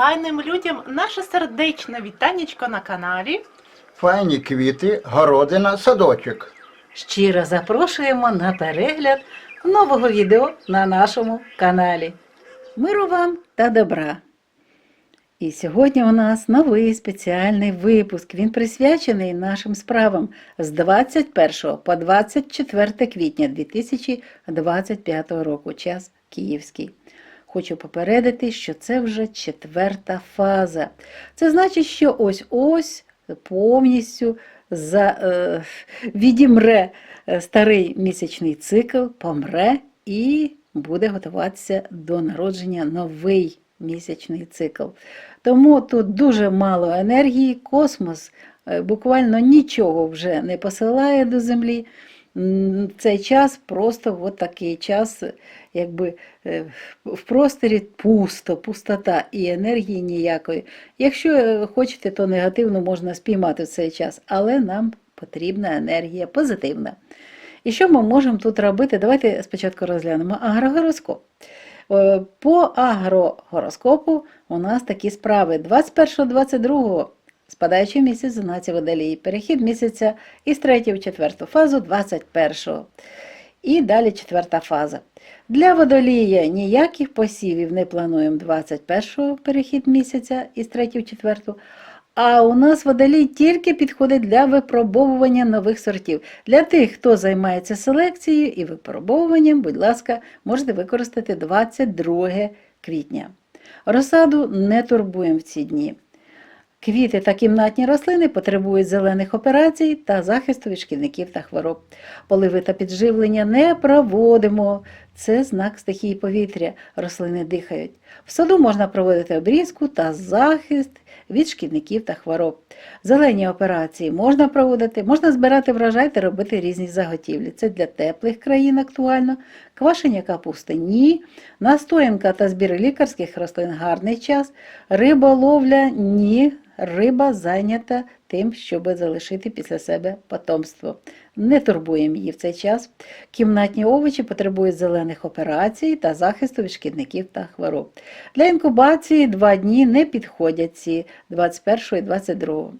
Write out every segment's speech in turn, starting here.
файним людям наше сердечне вітанечко на каналі. Файні квіти, городина, садочок. Щиро запрошуємо на перегляд нового відео на нашому каналі. Миру вам та добра! І сьогодні у нас новий спеціальний випуск. Він присвячений нашим справам з 21 по 24 квітня 2025 року, час київський. Хочу попередити, що це вже четверта фаза. Це значить, що ось-ось повністю за, е, відімре е, старий місячний цикл, помре і буде готуватися до народження новий місячний цикл. Тому тут дуже мало енергії, космос е, буквально нічого вже не посилає до Землі. Цей час просто от такий час, якби е, в просторі пусто, пустота і енергії ніякої. Якщо е, хочете, то негативно можна спіймати в цей час, але нам потрібна енергія позитивна. І що ми можемо тут робити? Давайте спочатку розглянемо агрогороскоп. Е, По агрогороскопу у нас такі справи 21-22 спадаючий місяць в знаці водолії, перехід місяця із 3 в 4 фазу 21-го. І далі четверта фаза. Для водолія ніяких посівів не плануємо 21-го перехід місяця із 3 в 4. А у нас водолій тільки підходить для випробовування нових сортів. Для тих, хто займається селекцією і випробовуванням, будь ласка, можете використати 22 квітня. Розсаду не турбуємо в ці дні. Квіти та кімнатні рослини потребують зелених операцій та захисту від шкідників та хвороб. Поливи та підживлення не проводимо. Це знак стихії повітря. Рослини дихають. В саду можна проводити обрізку та захист від шкідників та хвороб. Зелені операції можна проводити, можна збирати врожай та робити різні заготівлі. Це для теплих країн актуально. Квашення капусти ні. Настоянка та збір лікарських рослин гарний час. Риболовля ні. Риба зайнята тим, щоб залишити після себе потомство. Не турбуємо її в цей час. Кімнатні овочі потребують зелених операцій та захисту від шкідників та хвороб. Для інкубації два дні не підходять ці 21 і 22.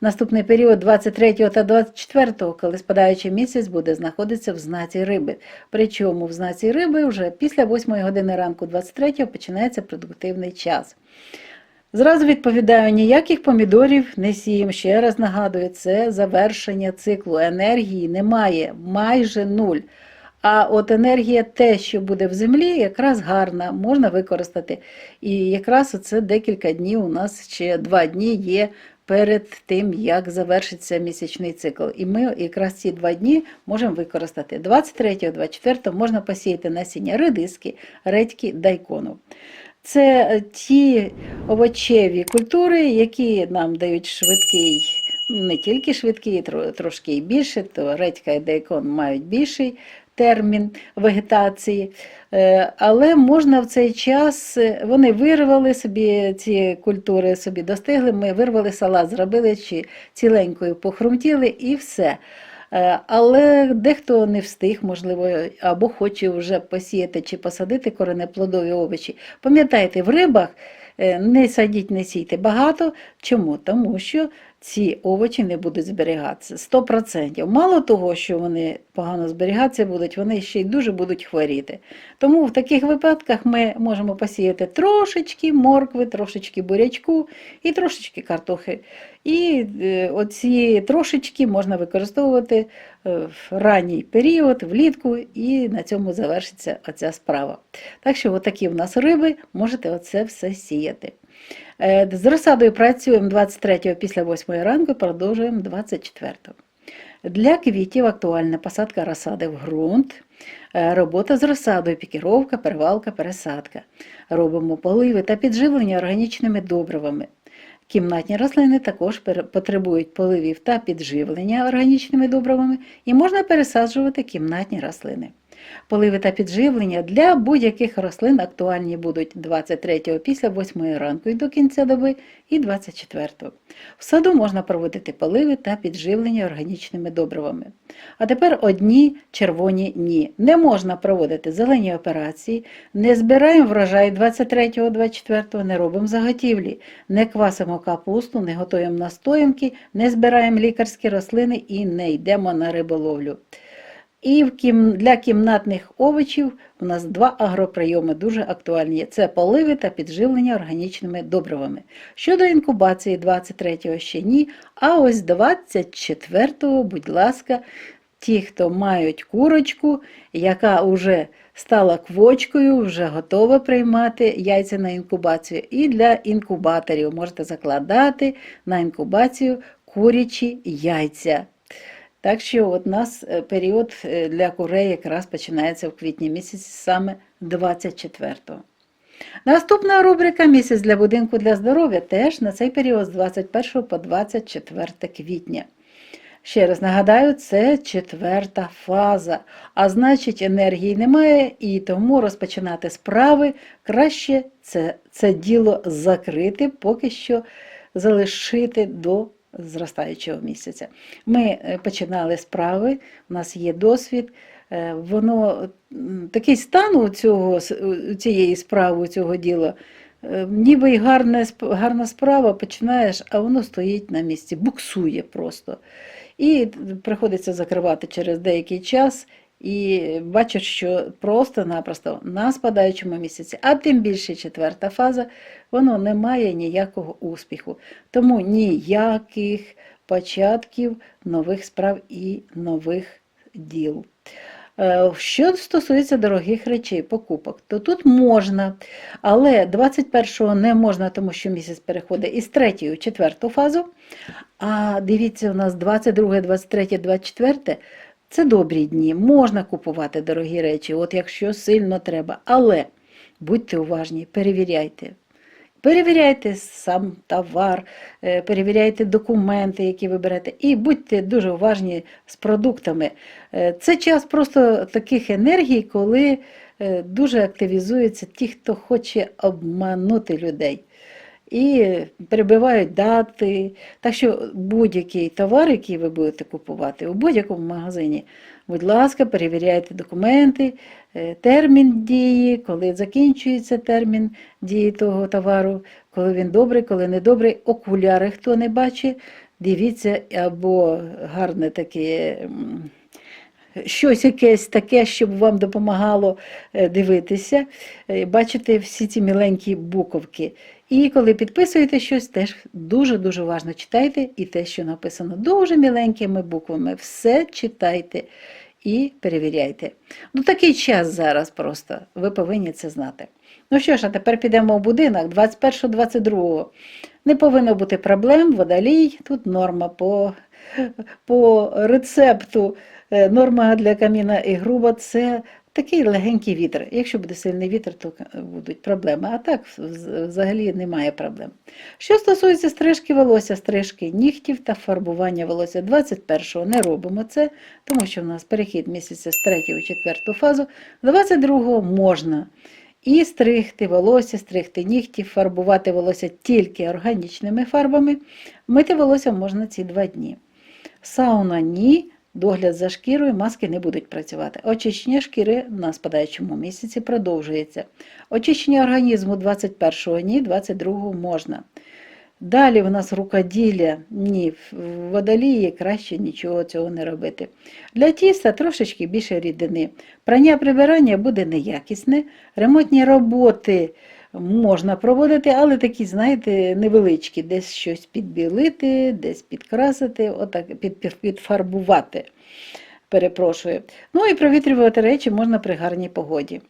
Наступний період 23 та 24, коли спадаючий місяць буде знаходитися в знаці риби. Причому в знаці риби вже після 8 години ранку 23 починається продуктивний час. Зразу відповідаю, ніяких помідорів не сіємо. Ще раз нагадую, це завершення циклу. Енергії немає, майже нуль. А от енергія, те, що буде в землі, якраз гарна, можна використати. І якраз це декілька днів у нас ще два дні є перед тим, як завершиться місячний цикл. І ми якраз ці два дні можемо використати. 23-24 можна посіяти насіння редиски, редьки, дайкону. Це ті овочеві культури, які нам дають швидкий, не тільки швидкий, трошки і більше, то редька і дайкон мають більший термін вегетації. Е, Але можна в цей час, е, вони вирвали собі ці культури, собі достигли, ми вирвали салат, зробили чи ціленькою похрумтіли і все. Е, Але дехто не встиг, можливо, або хоче вже посіяти чи посадити коренеплодові овочі. Пам'ятайте, в рибах не садіть, не сійте багато. Чому? Тому що ці овочі не будуть зберігатися 100%. Мало того, що вони погано зберігатися будуть, вони ще й дуже будуть хворіти. Тому в таких випадках ми можемо посіяти трошечки моркви, трошечки бурячку і трошечки картохи. І е, оці трошечки можна використовувати е, в ранній період, влітку, і на цьому завершиться оця справа. Так що, отакі в нас риби, можете оце все сіяти. Е, З розсадою працюємо 23 після 8 ранку, продовжуємо 24-го. Для квітів актуальна посадка розсади в ґрунт, е, робота з розсадою, пікіровка, перевалка, пересадка. Робимо поливи та підживлення органічними добривами. Кімнатні рослини також потребують поливів та підживлення органічними добривами і можна пересаджувати кімнатні рослини. Поливи та підживлення для будь-яких рослин актуальні будуть 23-го після 8 ранку і до кінця доби і 24-го. В саду можна проводити поливи та підживлення органічними добривами. А тепер одні червоні ні. Не можна проводити зелені операції, не збираємо врожай 23-24, не робимо заготівлі, не квасимо капусту, не готуємо настоянки, не збираємо лікарські рослини і не йдемо на риболовлю. І в кім... для кімнатних овочів у нас два агроприйоми дуже актуальні: це поливи та підживлення органічними добривами. Щодо інкубації 23-го ще ні, а ось 24-го, будь ласка, ті, хто мають курочку, яка вже стала квочкою, вже готова приймати яйця на інкубацію. І для інкубаторів можете закладати на інкубацію курячі яйця. Так що от нас е, період е, для курей якраз починається в квітні місяці, саме 24-го. Наступна рубрика Місяць для будинку для здоров'я теж на цей період з 21 по 24 квітня. Ще раз нагадаю, це четверта фаза, а значить енергії немає, і тому розпочинати справи краще це, це діло закрити, поки що залишити до зростаючого місяця. Ми е, починали справи, у нас є досвід. е, Воно такий стан у цього, у цієї справи, у цього діла, е, ніби й гарна, гарна справа, починаєш, а воно стоїть на місці, буксує просто. І приходиться закривати через деякий час. І бачиш, що просто-напросто на спадаючому місяці, а тим більше четверта фаза, воно не має ніякого успіху. Тому ніяких початків нових справ і нових діл. Е, Що стосується дорогих речей, покупок, то тут можна, але 21-го не можна, тому що місяць переходить із третьої у четверту фазу. А дивіться, у нас 22, 23, 24 це добрі дні. Можна купувати дорогі речі, от якщо сильно треба. Але будьте уважні, перевіряйте. Перевіряйте сам товар, е, перевіряйте документи, які ви берете, і будьте дуже уважні з продуктами. Е, Це час просто таких енергій, коли е, дуже активізуються ті, хто хоче обманути людей. І перебивають дати. Так що будь-який товар, який ви будете купувати у будь-якому магазині, будь ласка, перевіряйте документи, е, термін дії, коли закінчується термін дії того товару, коли він добрий, коли не добрий. Окуляри, хто не бачить, дивіться, або гарне таке. Щось якесь таке, щоб вам допомагало е, дивитися, е, бачити всі ці міленькі буковки. І коли підписуєте щось, теж дуже-дуже уважно читайте і те, що написано дуже міленькими буквами, все читайте і перевіряйте. Ну, такий час зараз просто, ви повинні це знати. Ну що ж, а тепер підемо в будинок 21-22. Не повинно бути проблем, водолій, тут норма по, по рецепту. Е, Норма для каміна і груба це такий легенький вітер. Якщо буде сильний вітер, то е, будуть проблеми. А так взагалі немає проблем. Що стосується стрижки волосся, стрижки нігтів та фарбування волосся, 21-го не робимо це, тому що в нас перехід місяця з 3 у 4 фазу, 22-го можна. І стригти волосся, стригти нігті, фарбувати волосся тільки органічними фарбами. Мити волосся можна ці два дні. Сауна ні, догляд за шкірою, маски не будуть працювати. Очищення шкіри на спадаючому місяці продовжується. Очищення організму 21-го ні, 22-го можна. Далі в нас рукоділля, ні, в водолії краще нічого цього не робити. Для тіста трошечки більше рідини. Прання прибирання буде неякісне, ремонтні роботи можна проводити, але такі, знаєте, невеличкі, десь щось підбілити, десь підкрасити, отак, під, під- підфарбувати. Перепрошую. Ну і провітрювати речі можна при гарній погоді.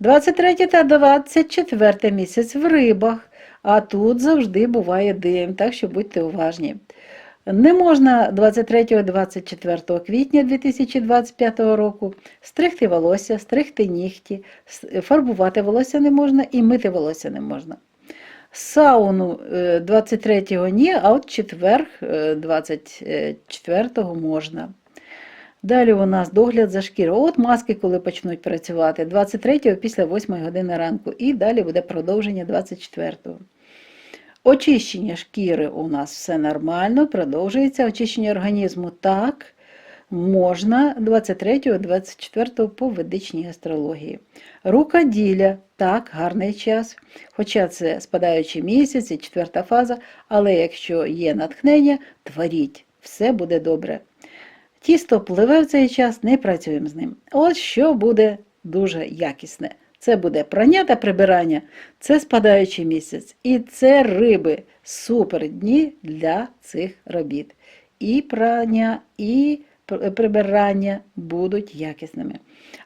23 та 24 місяць в рибах, а тут завжди буває дим, так що будьте уважні. Не можна 23-24 квітня 2025 року стригти волосся, стригти нігті, фарбувати волосся не можна і мити волосся не можна. Сауну е, 23-го ні, а от четверг е, 24-го можна. Далі у нас догляд за шкірою. От маски, коли почнуть працювати, 23-го після 8 години ранку. І далі буде продовження 24-го. Очищення шкіри у нас все нормально, продовжується. Очищення організму так можна 23-24 по ведичній астрології. Рукоділля так, гарний час, хоча це спадаючий місяць і четверта фаза, але якщо є натхнення, творіть, все буде добре. Тісто пливе в цей час, не працюємо з ним. От що буде дуже якісне. Це буде прання та прибирання, це спадаючий місяць. І це риби. Супер дні для цих робіт. І прання, і прибирання будуть якісними.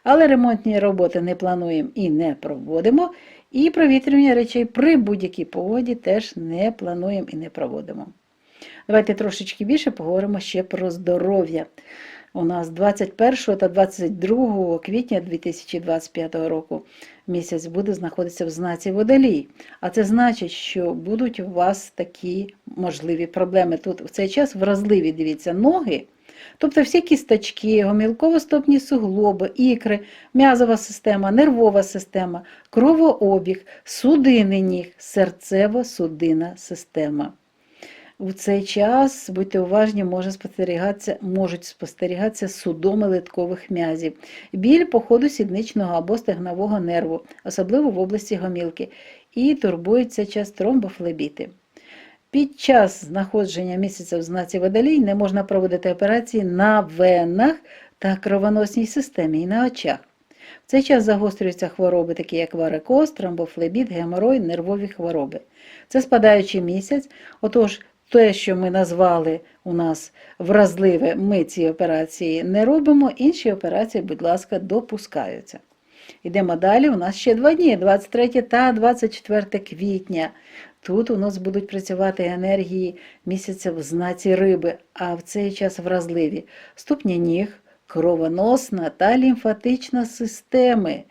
Але ремонтні роботи не плануємо і не проводимо. І провітрювання речей при будь-якій погоді теж не плануємо і не проводимо. Давайте трошечки більше поговоримо ще про здоров'я. У нас 21 та 22 квітня 2025 року місяць буде знаходитися в знаці водолій. А це значить, що будуть у вас такі можливі проблеми. Тут в цей час вразливі, дивіться, ноги, тобто всі кісточки, гомілково-стопні суглоби, ікри, м'язова система, нервова система, кровообіг, судини ніг, серцево-судинна система. У цей час, будьте уважні, може спостерігатися, можуть спостерігатися судоми литкових м'язів, біль по ходу сідничного або стегнового нерву, особливо в області гомілки, і турбується час тромбофлебіти. Під час знаходження місяця в знаці водолій не можна проводити операції на венах та кровоносній системі і на очах. В цей час загострюються хвороби, такі як варикоз, тромбофлебіт, геморой, нервові хвороби. Це спадаючий місяць, отож те, що ми назвали у нас вразливе, ми ці операції не робимо, інші операції, будь ласка, допускаються. Йдемо далі. У нас ще два дні: 23 та 24 квітня. Тут у нас будуть працювати енергії місяця в знаці риби, а в цей час вразливі ступні ніг, кровоносна та лімфатична системи,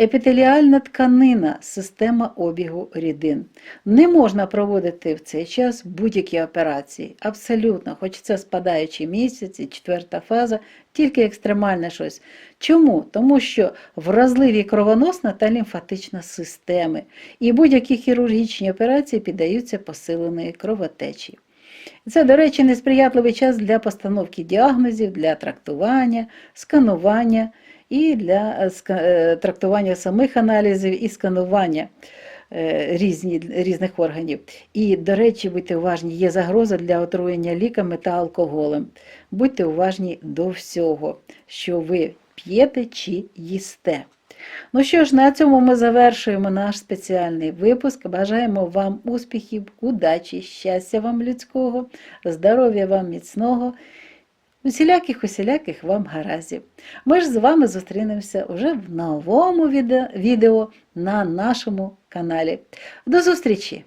епітеліальна тканина, система обігу рідин. Не можна проводити в цей час будь-які операції. Абсолютно, хоч це спадаючий місяць четверта фаза, тільки екстремальне щось. Чому? Тому що вразливі кровоносна та лімфатична системи, і будь-які хірургічні операції піддаються посиленої кровотечі. Це, до речі, несприятливий час для постановки діагнозів, для трактування, сканування і для е, е, трактування самих аналізів і сканування е, різні, різних органів. І, до речі, будьте уважні, є загроза для отруєння ліками та алкоголем. Будьте уважні до всього, що ви п'єте чи їсте. Ну що ж, на цьому ми завершуємо наш спеціальний випуск. Бажаємо вам успіхів, удачі, щастя вам людського, здоров'я вам міцного, усіляких усіляких вам гараздів. Ми ж з вами зустрінемося уже в новому відео на нашому каналі. До зустрічі!